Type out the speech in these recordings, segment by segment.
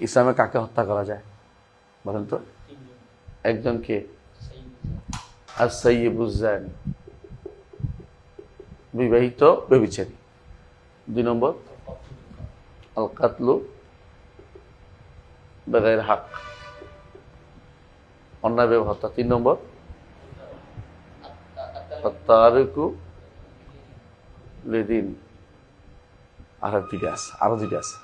ইসলামে কাকে হত্যা করা যায়? বলেন তো। একজনকে। আর সৈয়বুজ্জান বিবাহিত বেবিচারী দুই নম্বর। আল কাতলু বেগাইর হাক। অন্যায় হত্যা তিন নম্বর। তারিকু লেদিন। আর দুইটা আছে, আরও দুইটা আছে।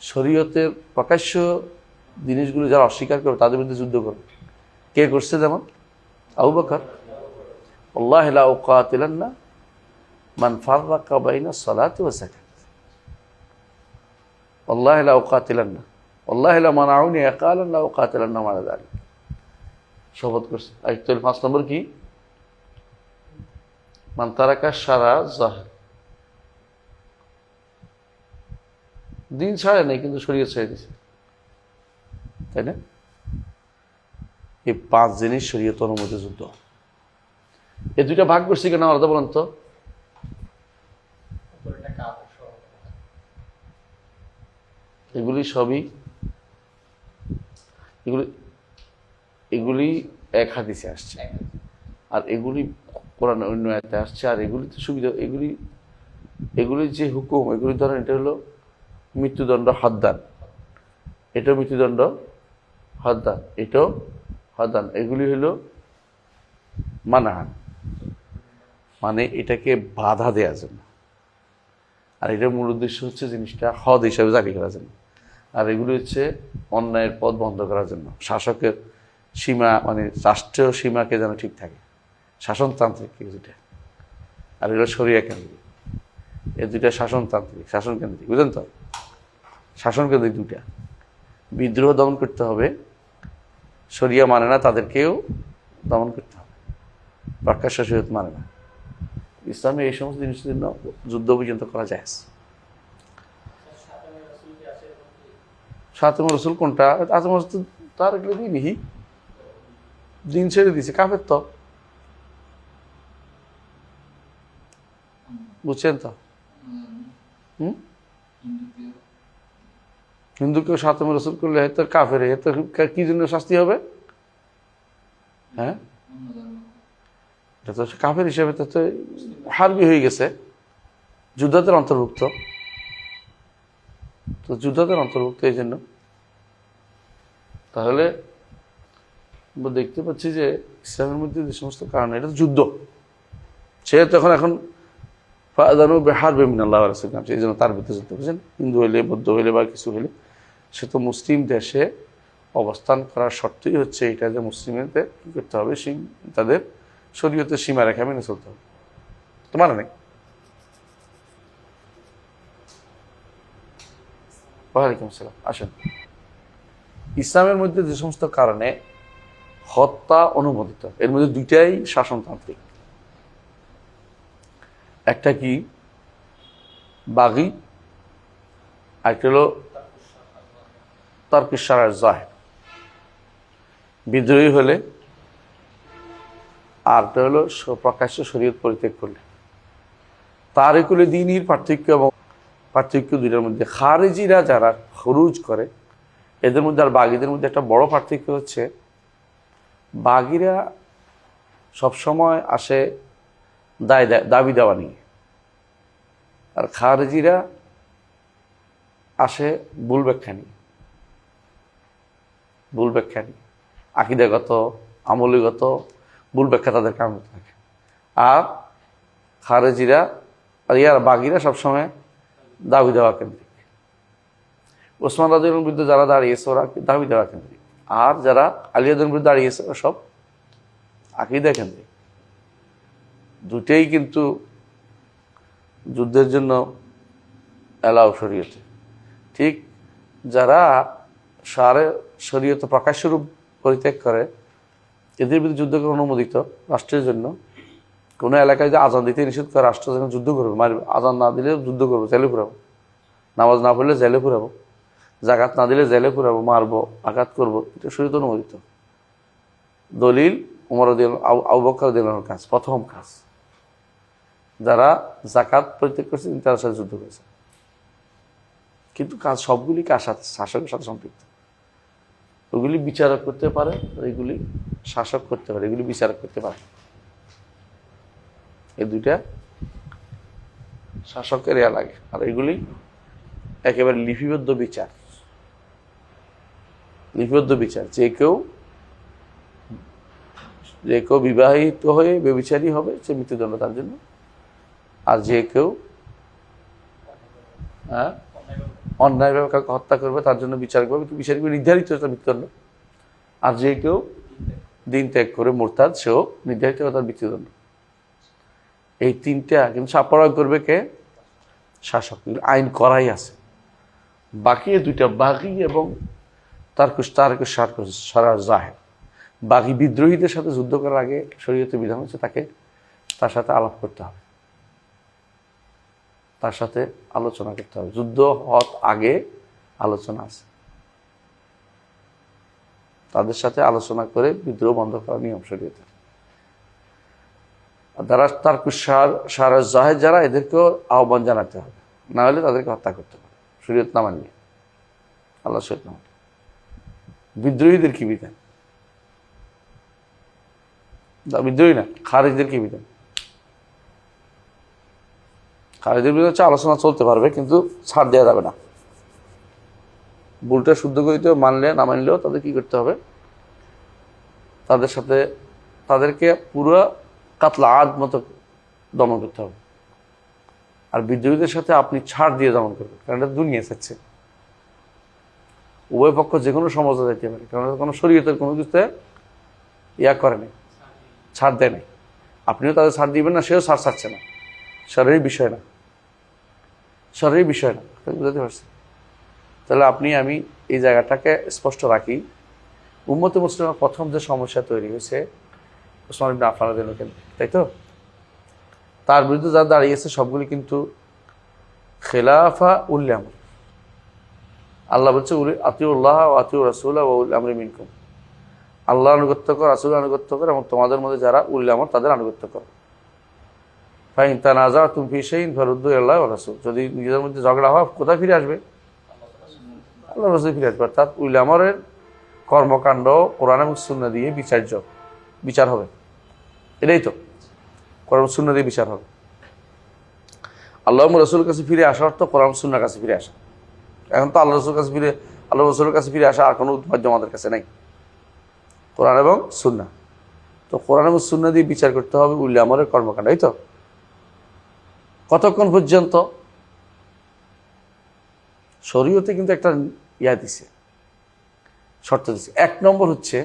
শরীয়তের প্রকাশ্য জিনিসগুলো যারা অস্বীকার করবে, তাদের বিরুদ্ধে যুদ্ধ করবে। কে করছে যেমন? আবু বাকর। আল্লাহ মান ও আল্লাহ মারা শপথ করছে। আরেকটা পাঁচ নম্বর কি? মান তারাকা সারা জাহাদ দিন ছাড়ে নাই কিন্তু শরীর ছেড়ে দিছে। তাই না? এই পাঁচ জিনিস শরীয়ত অনুমতি যুদ্ধ এই দুইটা ভাগ করছি কেন আলাদা বলেন তো? এগুলি সবই এগুলি এগুলি এক হাদিসে আসছে। আর এগুলি কোরআন অন্য আয়তে আসছে আর এগুলি তো সুবিধা এগুলি এগুলি যে হুকুম এগুলি ধরেন এটা হলো মৃত্যুদণ্ড হদ্দান। এটাও মৃত্যুদণ্ড হদ্দান, এটাও হদ্দান। এগুলি হলো মানাহান। মানে এটাকে বাধা দেওয়ার জন্য। আর এটার মূল উদ্দেশ্য হচ্ছে জিনিসটা হদ হিসাবে জারি করার জন্য। আর এগুলি হচ্ছে অন্যায়ের পথ বন্ধ করার জন্য। শাসকের সীমা মানে রাষ্ট্রীয় সীমাকে যেন ঠিক থাকে। শাসনতান্ত্রিক দুটা আর এগুলো সরিয়া কেন্দ্রিক এই দুইটা শাসনতান্ত্রিক শাসন কেন্দ্রিক বুঝলেন তো? শাসন কেন্দ্রিক দুইটা। বিদ্রোহ দমন করতে হবে সরিয়া মানে না, তাদেরকেও দমন করতে হবে। প্রকাশ্য শরীয়ত মানে না। ইসলামে এই সমস্ত জিনিসের জন্য যুদ্ধ পর্যন্ত করা যায়। সাতম রসুল কোনটা? আজম রসুল তার এগুলো দিনই। দিন ছেড়ে দিছে কাফের তো। বুঝছেন তো? হুম? হিন্দুকেও সাতম রসুল করলে তো কাফের এ তো কি জন্য শাস্তি হবে? হ্যাঁ? এটা তো কাফের হিসেবে তো হারবি হয়ে গেছে। যুদ্ধাদের অন্তর্ভুক্ত। তো যুদ্ধাদের অন্তর্ভুক্ত এই জন্য। তাহলে দেখতে পাচ্ছি যে ইসলামের মধ্যে যে সমস্ত কারণ, এটা যুদ্ধ। সে তখন এখন ফাদানু বেহার বেমিন আল্লাহ সেই জন্য তার ভিতরে যুদ্ধ বুঝছেন হিন্দু হইলে, বৌদ্ধ হইলে বা কিছু হইলে। সে তো মুসলিম দেশে অবস্থান করার শর্তই হচ্ছে এটা যে মুসলিমদের কী করতে হবে? তাদের শরীয়তের সীমা রেখা মেনে চলতে হবে। তো মানে নেই? ওয়ালাইকুম আসসালাম। আসেন। ইসলামের মধ্যে যে সমস্ত কারণে হত্যা অনুমোদিত, এর মধ্যে দুইটাই শাসনতান্ত্রিক। একটা কি? বাগি আরেকটা হলো তর্কিসার জাহের। বিদ্রোহী হলে আরটা হলো প্রকাশ্য শরীয়ত পরিত্যাগ করলে। তার তারিকুলে দিনই পার্থক্য এবং পার্থক্য দুইটার মধ্যে। খারেজিরা যারা খরুজ করে, এদের মধ্যে আর বাগিদের মধ্যে একটা বড় পার্থক্য হচ্ছে, বাগিরা সবসময় আসে দেয়- দাবি দেওয়া নিয়ে। আর খারেজিরা আসে ভুল ব্যাখ্যা নিয়ে। ভুল ব্যাখ্যা নিয়ে। আকিদাগত, আমলিগত ভুল ব্যাখ্যা তাদের কারণ থাকে। আর খারেজিরা ইয়ার বাগিরা সবসময় দাবি দেওয়া কেন্দ্রিক। ওসমান রাজুর বিরুদ্ধে যারা দাঁড়িয়েছে, ওরা দাবি দেওয়া কেন্দ্রিক। আর যারা আলিয়াদের বিরুদ্ধে দাঁড়িয়েছে, ওরা সব আকিদা কেন্দ্রিক। দুটেই কিন্তু যুদ্ধের জন্য অ্যালাউ শরীয়তে। ঠিক যারা সারে শরীয়ত প্রকাশ্যরূপ পরিত্যাগ করে, এদের বিরুদ্ধে যুদ্ধ করা অনুমোদিত রাষ্ট্রের জন্য। কোনো এলাকায় যে আজান দিতে নিষেধ করে, রাষ্ট্র যখন যুদ্ধ করবে মারবে আজান না দিলে যুদ্ধ করব, জেলে পুরাবো। নামাজ না পড়লে জেলে পুরাবো। জাকাত না দিলে জেলে পুরাবো, মারবো, আঘাত করব, এটা শরীয়ত অনুমোদিত। দলিল উমর আবু বকর দিলের কাজ, প্রথম কাজ। যারা জাকাত পরিত্যাগ করছে তার সাথে যুদ্ধ করেছে কিন্তু কাজ সবগুলি সাথে শাসকের সাথে সম্পৃক্ত। ওগুলি বিচারক করতে পারে এগুলি শাসক করতে পারে, এগুলি বিচারক করতে পারে। এই দুইটা শাসকের ইয়া লাগে, আর এগুলি একেবারে লিপিবদ্ধ বিচার। লিপিবদ্ধ বিচার, যে কেউ যে কেউ বিবাহিত হয়ে বেবিচারী হবে, সে মৃত্যুদণ্ড তার জন্য। আর যে কেউ হ্যাঁ অন্যায়ভাবে কাউকে হত্যা করবে, তার জন্য বিচার করবে, কিন্তু বিচার নির্ধারিত তার মৃত্যুদণ্ড। আর যে কেউ দিন ত্যাগ করে মোরতাদ, সেও নির্ধারিত তার মৃত্যুদণ্ড। এই তিনটা কিন্তু সাপড়া করবে কে? শাসক। আইন করাই আছে। বাকি দুইটা বাকি এবং তার কুশ তার কুশ সার সারার জাহের বাকি বিদ্রোহীদের সাথে যুদ্ধ করার আগে শরীয়তে বিধান হচ্ছে তাকে, তার সাথে আলাপ করতে হবে। তার সাথে আলোচনা করতে হবে। যুদ্ধ হওয়ার আগে আলোচনা আছে। তাদের সাথে আলোচনা করে বিদ্রোহ বন্ধ করার নিয়ম আর যারা তার সার জাহেদ, যারা, এদেরকেও আহ্বান জানাতে হবে। না হলে তাদেরকে হত্যা করতে হবে। শরীয়ত না মানলে আল্লাহ শরীয়ত না বিদ্রোহীদের কি বিধান? বিদ্রোহী না, খারিজদের কি বিধান? বিধান হচ্ছে আলোচনা চলতে পারবে, কিন্তু ছাড় দেওয়া যাবে না। ভুলটা শুদ্ধ করিতে মানলে, না মানলেও তাদের কি করতে হবে? তাদের সাথে, তাদেরকে পুরো কাতলা আদ মতো দমন করতে হবে। আর বিদ্রোহীদের সাথে আপনি ছাড় দিয়ে দমন করবেন, কারণ এটা দুনিয়া চাচ্ছে উভয় পক্ষ যে কোনো সমঝোতা যেতে পারে, কারণ কোনো শরীয়তের কোনো কিছুতে ইয়া করে নাই, ছাড় দেয়নি আপনিও তাদের ছাড় দিবেন না, সেও ছাড় ছাড়ছে না। শরীরের বিষয় না। শরীরের বিষয় না বুঝতে পারছি। তাহলে আপনি, আমি এই জায়গাটাকে স্পষ্ট রাখি। উম্মতে মুসলিমের প্রথম যে সমস্যা তৈরি হয়েছে, ওসমান ইবনে লোকের তাই তো? তার বিরুদ্ধে যা দাঁড়িয়েছে সবগুলি কিন্তু খেলাফা উল্লাম আল্লাহ বলছে, উলি, আতিউল্লাহ ও আতিউ রাসুল্লাহ ও আমরি মিনকুম। আল্লাহ আনুগত্য কর রাসুল আনুগত্য কর এবং তোমাদের মধ্যে যারা উল্লামর তাদের আনুগত্য কর। ফাইন তা নাজা তুমি ফিসেইন ফেরুদ্দু আল্লাহ রাসুল। যদি নিজেদের মধ্যে ঝগড়া হয়, কোথায় ফিরে আসবে? আল্লাহ রসুল ফিরে আসবে। অর্থাৎ উল্লামরের কর্মকাণ্ড কোরআন এবং শূন্য দিয়ে বিচার্য, বিচার হবে। এটাই তো। কোরআন শূন্য দিয়ে বিচার হবে। আল্লাহ রসুলের কাছে ফিরে আসা অর্থ কোরআন শূন্যের কাছে ফিরে আসা। এখন তো আল্লাহ রসুলের কাছে ফিরে আল্লাহ রসুলের কাছে ফিরে আসা আর কোনো উৎপাদ্য আমাদের কাছে নাই। কোরআন এবং সুন্না তো কোরআন এবং সুন্না দিয়ে বিচার করতে হবে উল্লে আমরের কর্মকাণ্ড এই তো? কতক্ষণ পর্যন্ত? শরীয়তে কিন্তু একটা ইয়া দিছে, শর্ত দিছে। এক নম্বর হচ্ছে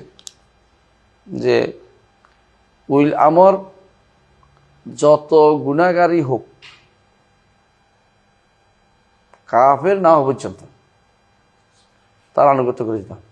যে, উইল আমর যত গুণাগারী হোক, কাফের না হওয়া পর্যন্ত তার আনুগত্য করে দিতে হবে।